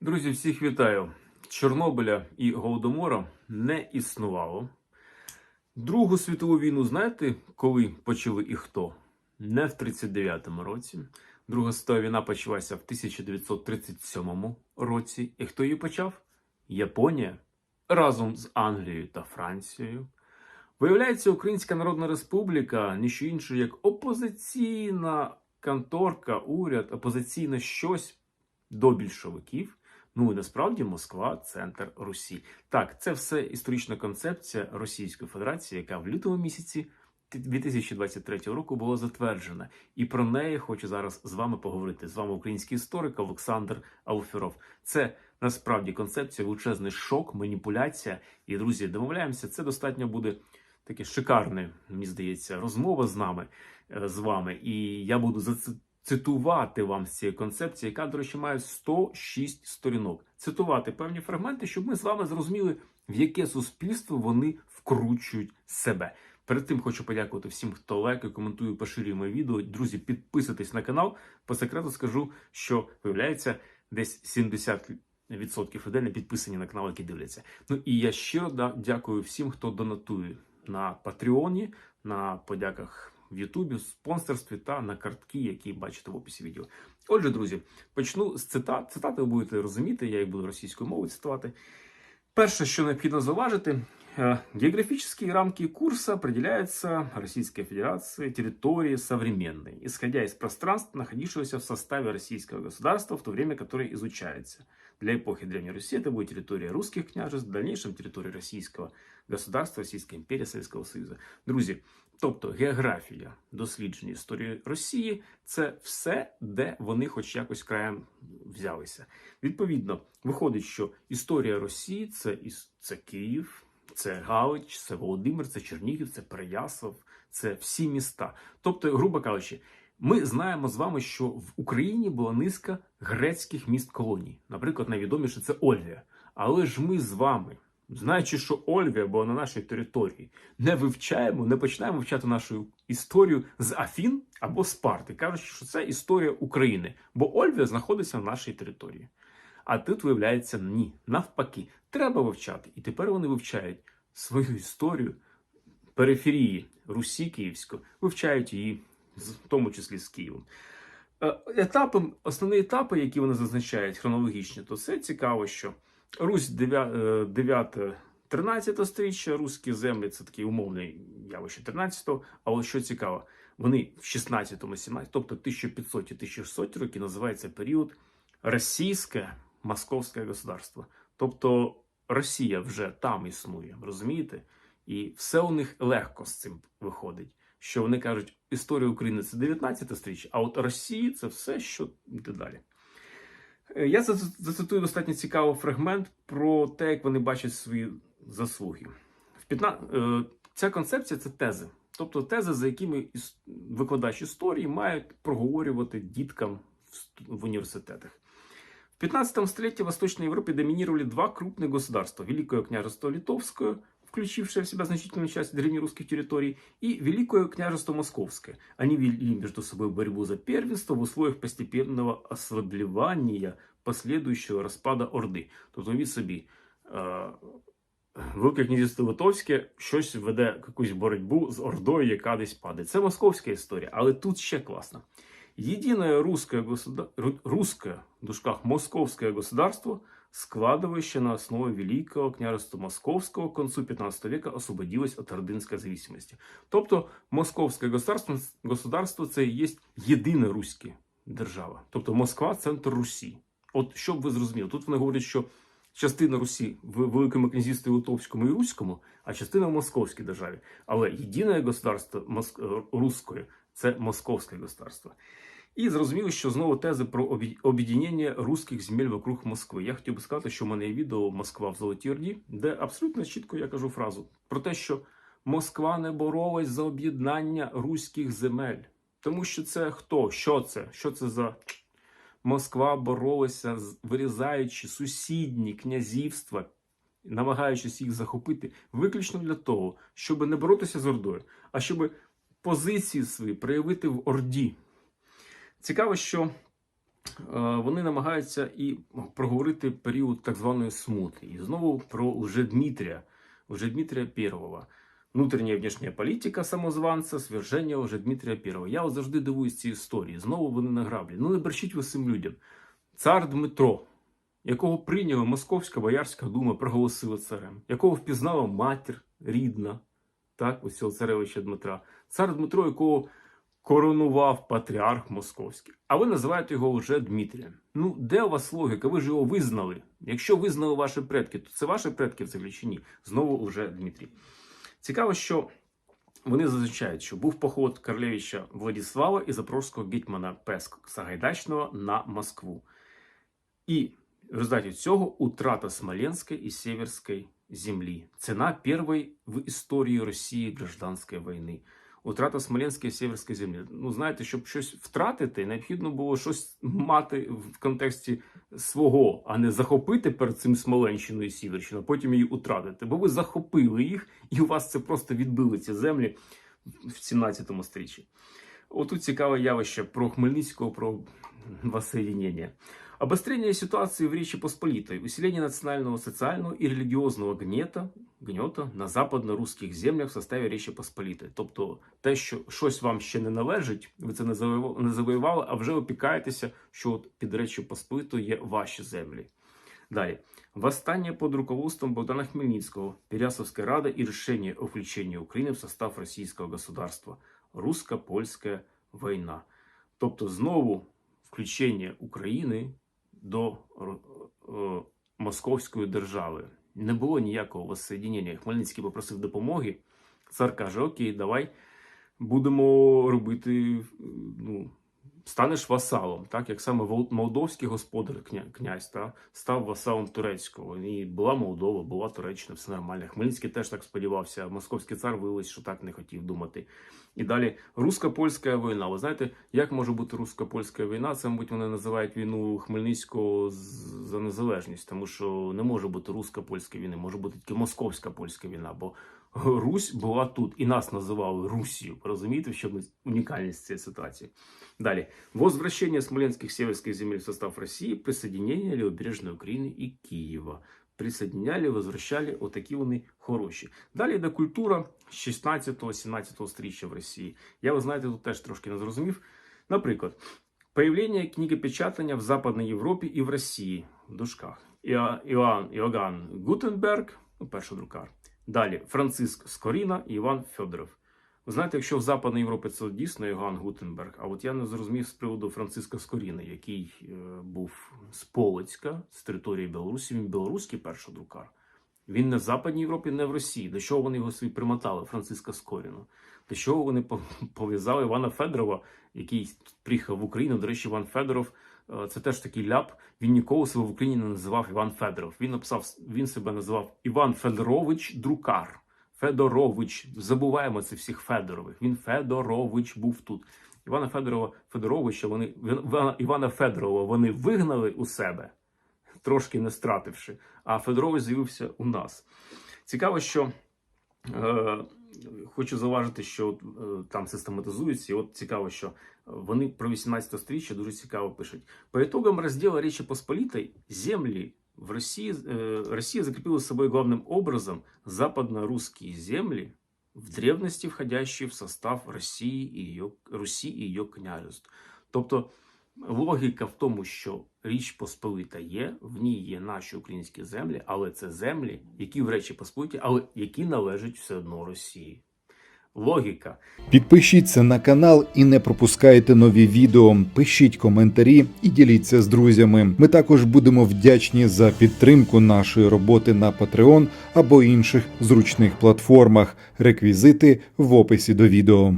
Друзі, всіх вітаю! Чорнобиля і Голодомора не існувало. Другу світову війну знаєте, коли почали і хто? Не в 39-му році. Друга світова війна почалася в 1937 році. І хто її почав? Японія разом з Англією та Францією. Виявляється, Українська Народна Республіка ніщо інше, як опозиційна конторка, уряд, опозиційне щось до більшовиків. Ну і насправді Москва центр Русі. Так, це все історична концепція Російської Федерації, яка в лютому місяці 2023 року була затверджена. І про неї хочу зараз з вами поговорити. З вами український історик Олександр Алферов. Це насправді концепція, величезний шок, маніпуляція. І друзі, домовляємося, це достатньо буде таке шикарне, мені здається, розмова з нами е, з вами. І я буду цитувати вам з цієї концепції, яка, до речі, має 106 сторінок. Цитувати певні фрагменти, щоб ми з вами зрозуміли, в яке суспільство вони вкручують себе. Перед тим хочу подякувати всім, хто лайкає, коментує, поширює моє відео. Друзі, підписуйтесь на канал. По секрету скажу, що виявляється десь 70% людей не підписані на канал, які дивляться. Ну і я щиро дякую всім, хто донатує на Патреоні, на подяках в Ютубі, спонсорстві та на картки, які бачите в описі відео. Отже, друзі, почну з цитат. Цитати ви будете розуміти, я їх буду російською мовою цитувати. Перше, що необхідно зауважити, э, географические рамки курса определяются Российской Федерацией территории современной, исходя из пространства, находившегося в составе российского государства в то время, которое изучается. Для эпохи Древней Руси это будет территория русских княжеств, в дальнейшем территория российского государства, Російської імперії, Совєтського Союзу. Друзі, тобто географія дослідження історії Росії це все, де вони хоч якось краєм взялися. Відповідно, виходить, що історія Росії це, це Київ, це Галич, це Володимир, це Чернігів, це Переяслав, це всі міста. Тобто, грубо кажучи, ми знаємо з вами, що в Україні була низка грецьких міст колоній. Наприклад, найвідоміше це Ольвія. Але ж ми з вами, знаючи, що Ольвія була на нашій території, не вивчаємо, не починаємо вивчати нашу історію з Афін або Спарти, кажучи, що це історія України, бо Ольвія знаходиться на нашій території. А тут виявляється ні, навпаки, треба вивчати. І тепер вони вивчають свою історію периферії Русі Київської, вивчають її, в тому числі з Києвом. Е, Етапи, основні етапи, які вони зазначають хронологічні, то це цікаво, що Русь 9-13 сторіччя, руські землі це такий умовний явище 13-го, але що цікаво, вони в 16-му, 17 тобто 1500 і 1600 роки називається період російське московське государство. Тобто Росія вже там існує, розумієте? І все у них легко з цим виходить. Що вони кажуть, історія України це 19 сторіччя, а от Росії це все, що йде далі. Е, Я зацитую достатньо цікавий фрагмент про те, як вони бачать свої заслуги. В 15... е, Ця концепція це тези. Тобто тези, за якими викладач історії мають проговорювати діткам в ст- в. В 15 столетии в Восточной Европе доминировали два крупных государства. Великое княжество Литовское, включившее в себя значительную часть древнерусских территорий, и Великое княжество Московское. Они вели между собой борьбу за первенство в условиях постепенного ослаблевания, последующего распада Орды. Тобто, уявіть собі, е, Велике князівство Литовське щось веде якусь боротьбу з Ордою, яка десь падає. Це московська історія, але тут ще класно. Единое русское, государ... в дужках, московское государство, складывающее на основе Великого княжества Московского к концу 15 века освободилось от ордынской зависимости. Тобто московське государство, государство це є єдине руське держава. Тобто Москва центр Русі. От щоб ви зрозуміли, тут вони говорять, що частина Русі в Великому князівстві Литовському і Руському, а частина в Московській державі. Але єдине государство Моск... руське це Московське государство. І зрозуміло, що знову тези про об'є- об'єднання русських земель вокруг Москви. Я хотів би сказати, що в мене є відео Москва в Золотій Орді, де абсолютно чітко я кажу фразу про те, що Москва не боролась за об'єднання руських земель. Тому що це хто? Що це? Що це за Москва боролася, вирізаючи сусідні князівства, намагаючись їх захопити, виключно для того, щоб не боротися з Ордою, а щоб позиції свої проявити в Орді. Цікаво, що вони намагаються і проговорити період так званої смути. І знову про уже Дмитрія, уже Дмитрія Первого. Внутрішня і внешня політика самозванця, сверження уже Дмитрія Первого. Я завжди дивуюсь ці історії. Знову вони на граблі. Ну не берчіть цим людям. Цар Дмитро, якого прийняла Московська Боярська дума, проголосила царем, якого впізнала матір рідна, так, ось цього царевича Дмитра. Цар Дмитро, якого коронував патріарх Московський. А ви називаєте його вже Дмитрієм. Ну, де у вас логіка? Ви ж його визнали. Якщо визнали ваші предки, то це ваші предки взагалі чи ні? Знову вже Дмитрій. Цікаво, що вони зазначають, що був поход королевича Владислава і запорозького гетьмана Песк Сагайдачного на Москву. І в результаті цього утрата Смоленської і Северської землі. Ціна першої в історії Росії гражданської війни. Утрата Смоленської і Северської землі. Ну, знаєте, щоб щось втратити, необхідно було щось мати в контексті свого, а не захопити перед цим Смоленщину і Сіверщину, а потім її утратити. Бо ви захопили їх, і у вас це просто відбили ці землі в 17 сторіччі. Отут цікаве явище про Хмельницького, про воссоединение. Обострение ситуации в Речи Посполитой, усиление национального, социального и религиозного гнета, гнета на западно-русських землях в составі Речі Посполітої. Тобто те, що щось вам ще не належить, ви це не завоювали, а вже опікаєтеся, що от під Речі Посполитою є ваші землі. Далі. Восстание под руководством Богдана Хмельницкого, Перяславская Рада и решение о включении Украины в состав российского государства. Русско-польська війна. Тобто знову включення України до е, Московської держави. Не було ніякого воссоєдінення. Хмельницький попросив допомоги. Цар каже: Окей, давай будемо робити. Ну, станеш васалом, так як саме молдовський господар кня- князь та, став васалом турецького. І була Молдова, була Туреччина, все нормально. Хмельницький теж так сподівався. Московський цар виявилось, що так не хотів думати. І далі русько-польська війна. Ви знаєте, як може бути русько-польська війна? Це, мабуть, вони називають війну Хмельницького за незалежність, тому що не може бути русько-польська війна, може бути тільки московська польська війна. Бо Русь була тут, і нас називали Русію. Розумієте, в чому унікальність цієї ситуації? Далі. Возвращение смоленских северских земель в состав России, присоединение Лівобережної України і Києва. Присоединяли, возвращали, отакі вони хороші. Далі йде культура 16-17 сторіччя в Росії. Я, ви знаєте, тут теж трошки не зрозумів. Наприклад, появлення книгопечатання в Западній Європі і в Росії в дужках. Іа- Іоанн Іоганн Гутенберг, ну, перший друкар. Далі Франциск Скоріна і Іван Федоров. Ви знаєте, якщо в Западній Європі це дійсно Йоганн Гутенберг, а от я не зрозумів з приводу Франциска Скоріна, який е, був з Полоцька, з території Білорусі, він білоруський перший друкар. Він не в Западній Європі, не в Росії. До чого вони його собі примотали, Франциска Скоріна? До чого вони пов'язали Івана Федорова, який приїхав в Україну. До речі, Іван Федоров це теж такий ляп. Він ніколи себе в Україні не називав Іван Федоров. Він написав, він себе називав Іван Федорович Друкар. Федорович. Забуваємо це всіх Федорових. Він Федорович був тут. Івана Федорова Федоровича вони Івана Федорова вони вигнали у себе, трошки не стративши. А Федорович з'явився у нас. Цікаво, що е, хочу зауважити, що е, там систематизується. І от цікаво, що вони про 18 сторіччя дуже цікаво пишуть. По итогам раздела Речи Посполитой земли в России, э, Россия закрепила за собой главным образом западно-русские земли, в древности входящие в состав Росії і її, Русі і її княжеств. Тобто логіка в тому, що Річ Посполита є, в ній є наші українські землі, але це землі, які в Речі Посполиті, але які належать все одно Росії. Логіка. Підпишіться на канал і не пропускайте нові відео. Пишіть коментарі і діліться з друзями. Ми також будемо вдячні за підтримку нашої роботи на Patreon або інших зручних платформах. Реквізити в описі до відео.